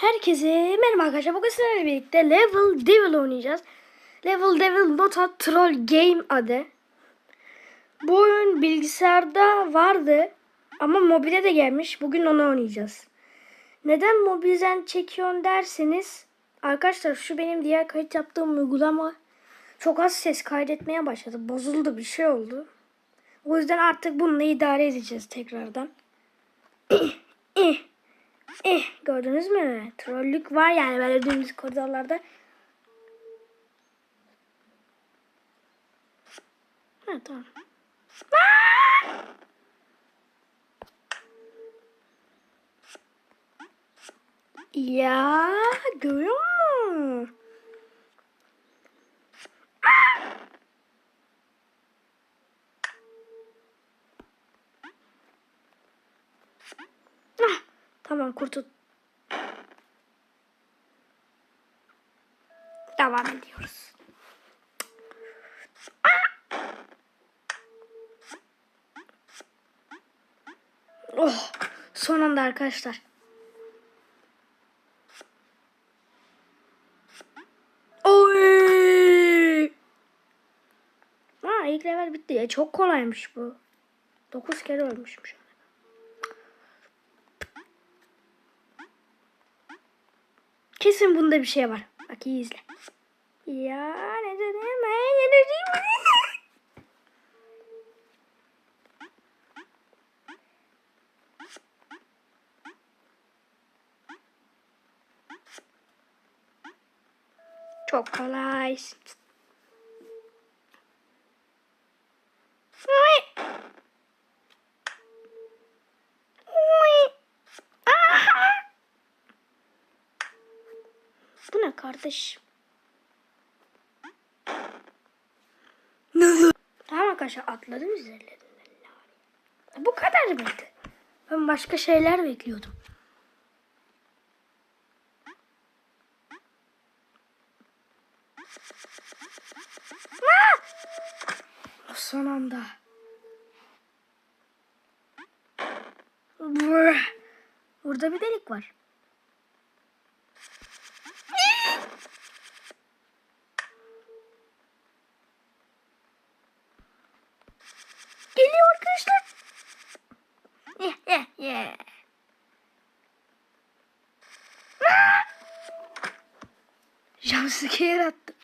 Herkese merhaba arkadaşlar. Bugün sizlerle birlikte Level Devil oynayacağız. Level Devil Dota Troll Game adı. Bu oyun bilgisayarda vardı ama mobile de gelmiş. Bugün onu oynayacağız. Neden mobilden çekiyorsun derseniz arkadaşlar şu benim diğer kayıt yaptığım uygulama çok az ses kaydetmeye başladı. Bozuldu bir şey oldu. O yüzden artık bununla idare edeceğiz tekrardan. Gördünüz mü? Trollük var yani böyle dümdüz koridorlarda. Ha tamam. Ya görüyor musun? Ah, tamam kurtul. Devam ediyoruz. Oh, son anda arkadaşlar. Oy! Ha, ilk level bitti ya. Çok kolaymış bu. 9 kere ölmüşüm şu an. Kesin bunda bir şey var. Bak iyi izle. Ya ne dedim? Ben ne dedim? Çok kolay. Bu ne kardeş? Arkadaşlar atladım üzerlerine. Bu kadar mıydı? Ben başka şeyler bekliyordum. Ah! Son anda. Burada bir delik var. Jumpscare attı.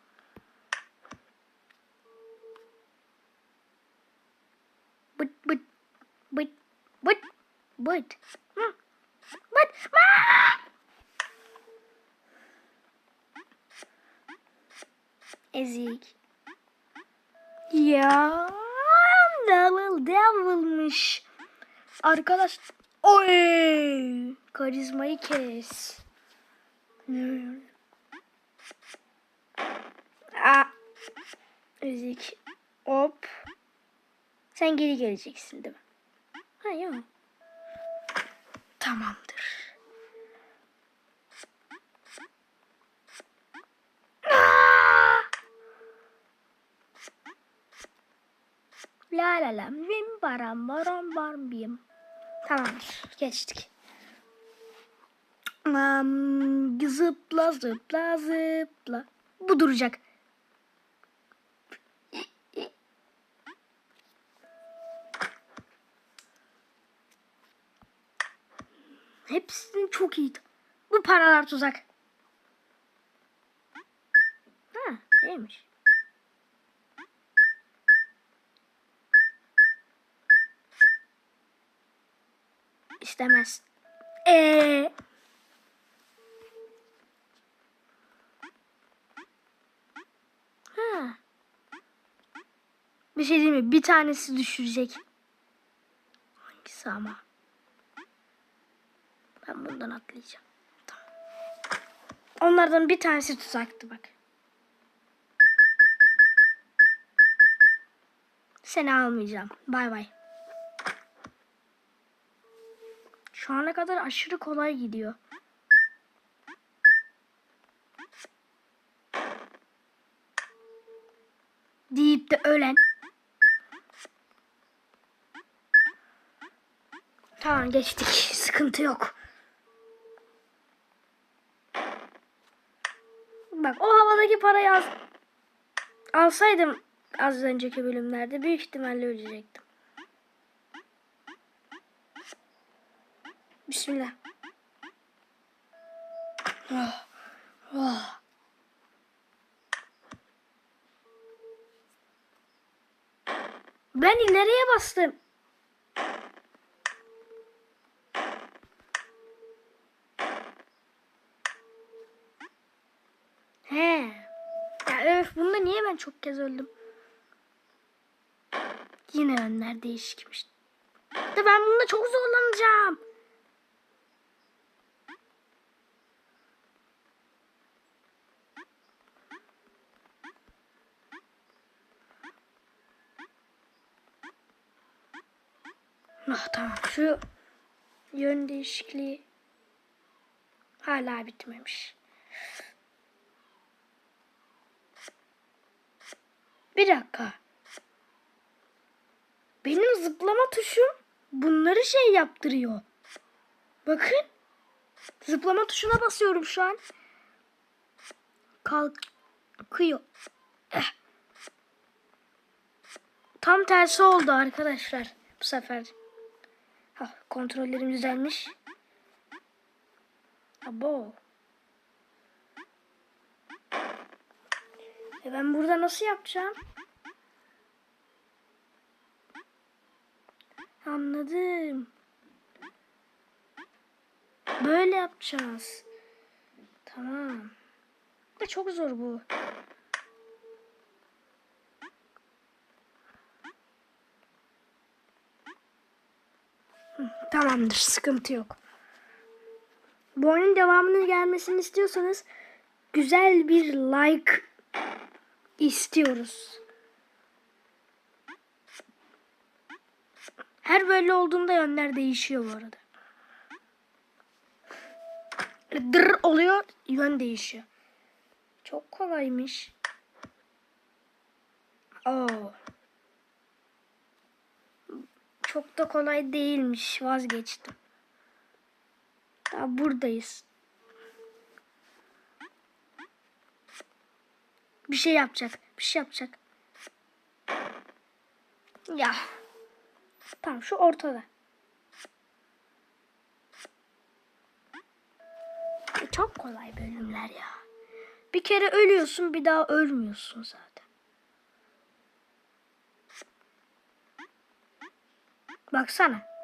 Bıt bıt bıt bıt bıt. Bıt. Ezik. Ya Devil Devil'mış. Arkadaş oy karizmayı kes. Aa, ezik. Hop. Sen geri geleceksin değil mi? Ha yok. Tamamdır. La la la bim baram baram baram bim. Tamamdır. Geçtik. Um, zıpla zıpla zıpla. Bu duracak. Hepsinin çok iyiydi. Bu paralar tuzak. Ha, değilmiş. İstemez. Ee. Ha. Bir şey değil mi? Bir tanesi düşürecek. Hangisi ama? Ben bundan atlayacağım. Tamam. Onlardan bir tanesi tuzaktı bak. Seni almayacağım. Bay bay. Şu ana kadar aşırı kolay gidiyor. Deyip de ölen. Tamam geçtik. Sıkıntı yok. Bak o havadaki parayı al, alsaydım az önceki bölümlerde büyük ihtimalle ölecektim. Bismillah. Oh, oh. Ben ileriye bastım. Öf bunda niye ben çok kez öldüm? Yine önler değişikmiş. De ben bunda çok zorlanacağım. Ah tamam şu yön değişikliği hala bitmemiş. Bir dakika. Benim zıplama tuşum bunları şey yaptırıyor. Bakın. Zıplama tuşuna basıyorum şu an. Kalkıyor. Eh. Tam tersi oldu arkadaşlar bu sefer. Ha, kontrollerim düzelmiş. Abo. E ben burada nasıl yapacağım? Anladım. Böyle yapacağız. Tamam. De çok zor bu. Tamamdır, sıkıntı yok. Bu oyunun devamının gelmesini istiyorsanız güzel bir like istiyoruz. Her böyle olduğunda yönler değişiyor bu arada. Dır oluyor, yön değişiyor. Çok kolaymış. Oo. Çok da kolay değilmiş. Vazgeçtim. Daha buradayız. Bir şey yapacak. Bir şey yapacak. Ya. Tamam şu ortada. Çok kolay bölümler ya. Bir kere ölüyorsun bir daha ölmüyorsun zaten. Baksana.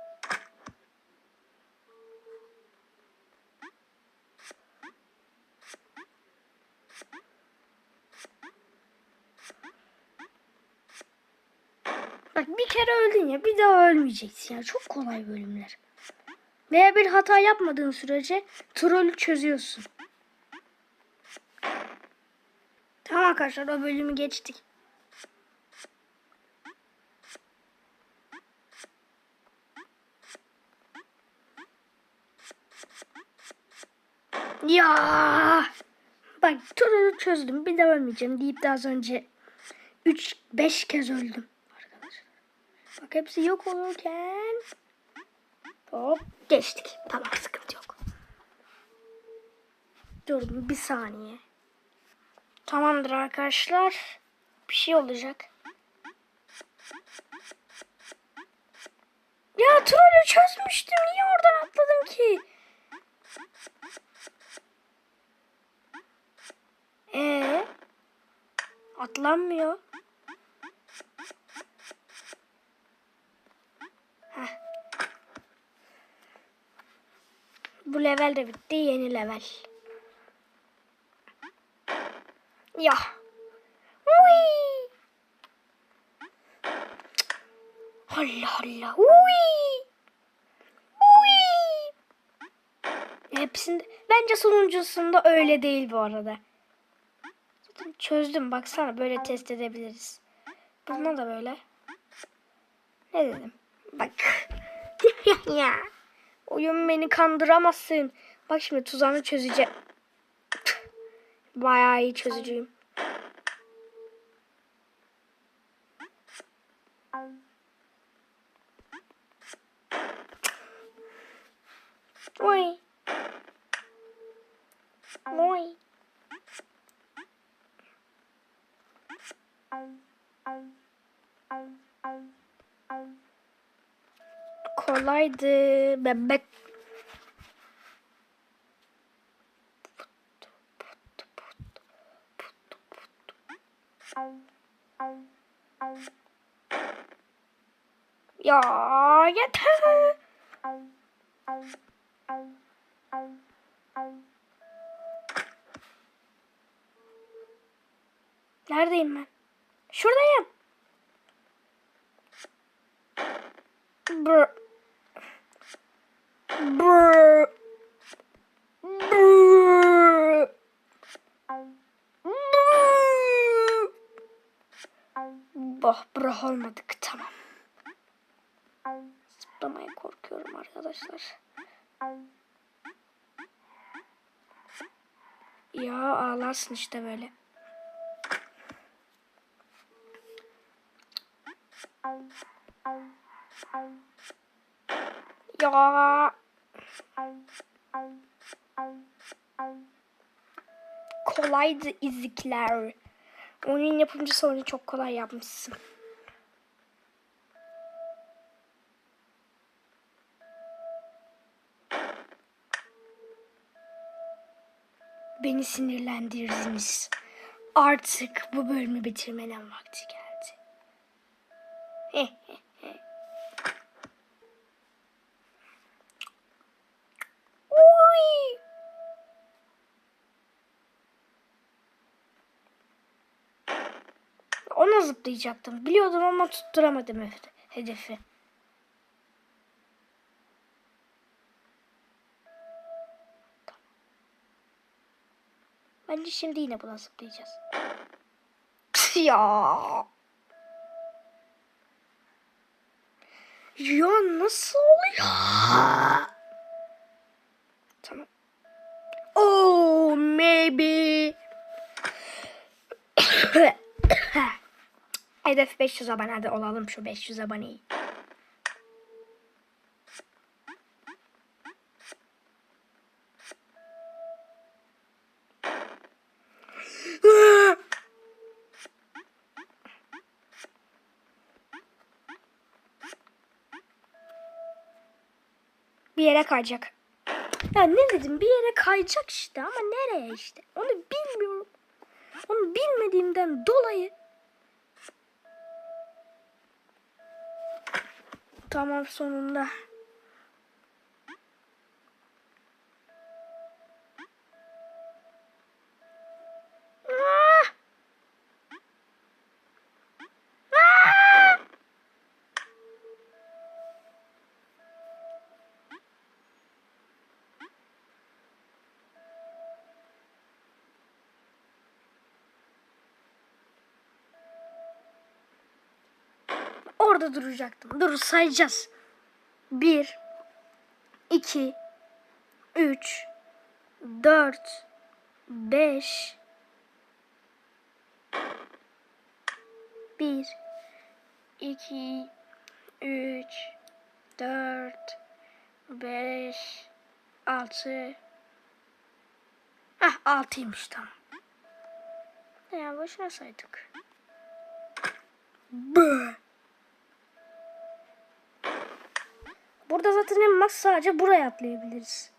Bir kere öldün ya bir daha ölmeyeceksin ya. Çok kolay bölümler. Veya bir hata yapmadığın sürece trolü çözüyorsun. Tamam arkadaşlar o bölümü geçtik. Ya bak trolü çözdüm bir daha ölmeyeceğim deyip de az önce 3-5 kez öldüm. Bak hepsi yok olurken hop geçtik. Tamam sıkıntı yok. Dur bir saniye. Tamamdır arkadaşlar. Bir şey olacak. Ya trolü çözmüştüm. Niye oradan atladım ki? Ee, atlanmıyor. Heh. Bu level de bitti. Yeni level. Ya. Uy. Allah Allah. Uy. Uy. Hepsinde bence sonuncusunda öyle değil bu arada. Zaten çözdüm baksana böyle test edebiliriz. Buna da böyle. Ne dedim? Bak. ya. Oyun beni kandıramazsın. Bak şimdi tuzağını çözeceğim. Bayağı iyi çözücüyüm. Kolaydı bebek. Ya yeter. Neredeyim ben? Şuradayım. Brr. Brr. Brr. Brr. Bah brah olmadık tamam. Zıplamaya korkuyorum arkadaşlar. Ya ağlarsın işte böyle. Ya kolaydı izikler. Oyunun yapımcısı onu çok kolay yapmışsın. Beni sinirlendirdiniz. Artık bu bölümü bitirmenin vakti geldi. Uy. Ona zıplayacaktım. Biliyordum ama tutturamadım hede- hedefi. Bence şimdi yine buna zıplayacağız. ya. Ya nasıl oluyor? Tamam. Oh maybe. Hedef 500 abone hadi olalım şu 500 aboneyi. Bir yere kayacak. Ya ne dedim bir yere kayacak işte ama nereye işte onu bilmiyorum. Onu bilmediğimden dolayı Tamam sonunda. Orada duracaktım. Dur sayacağız. 1 2 3 4 5 1 2 3 4 5 6 Heh 6'ymış tamam. Ya boşuna saydık. Bı. Burada zaten en max sadece buraya atlayabiliriz.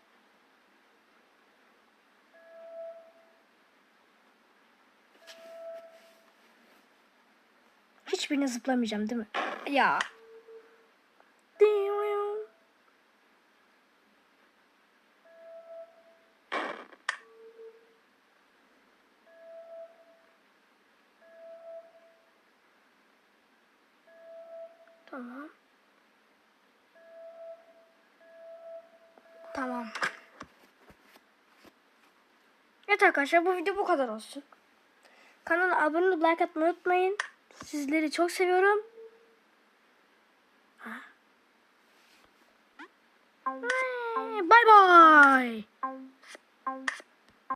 Hiçbirine zıplamayacağım değil mi? Ya. Tamam. Tamam. Evet arkadaşlar bu video bu kadar olsun. Kanala abone olup like atmayı unutmayın. Sizleri çok seviyorum. Bye bye.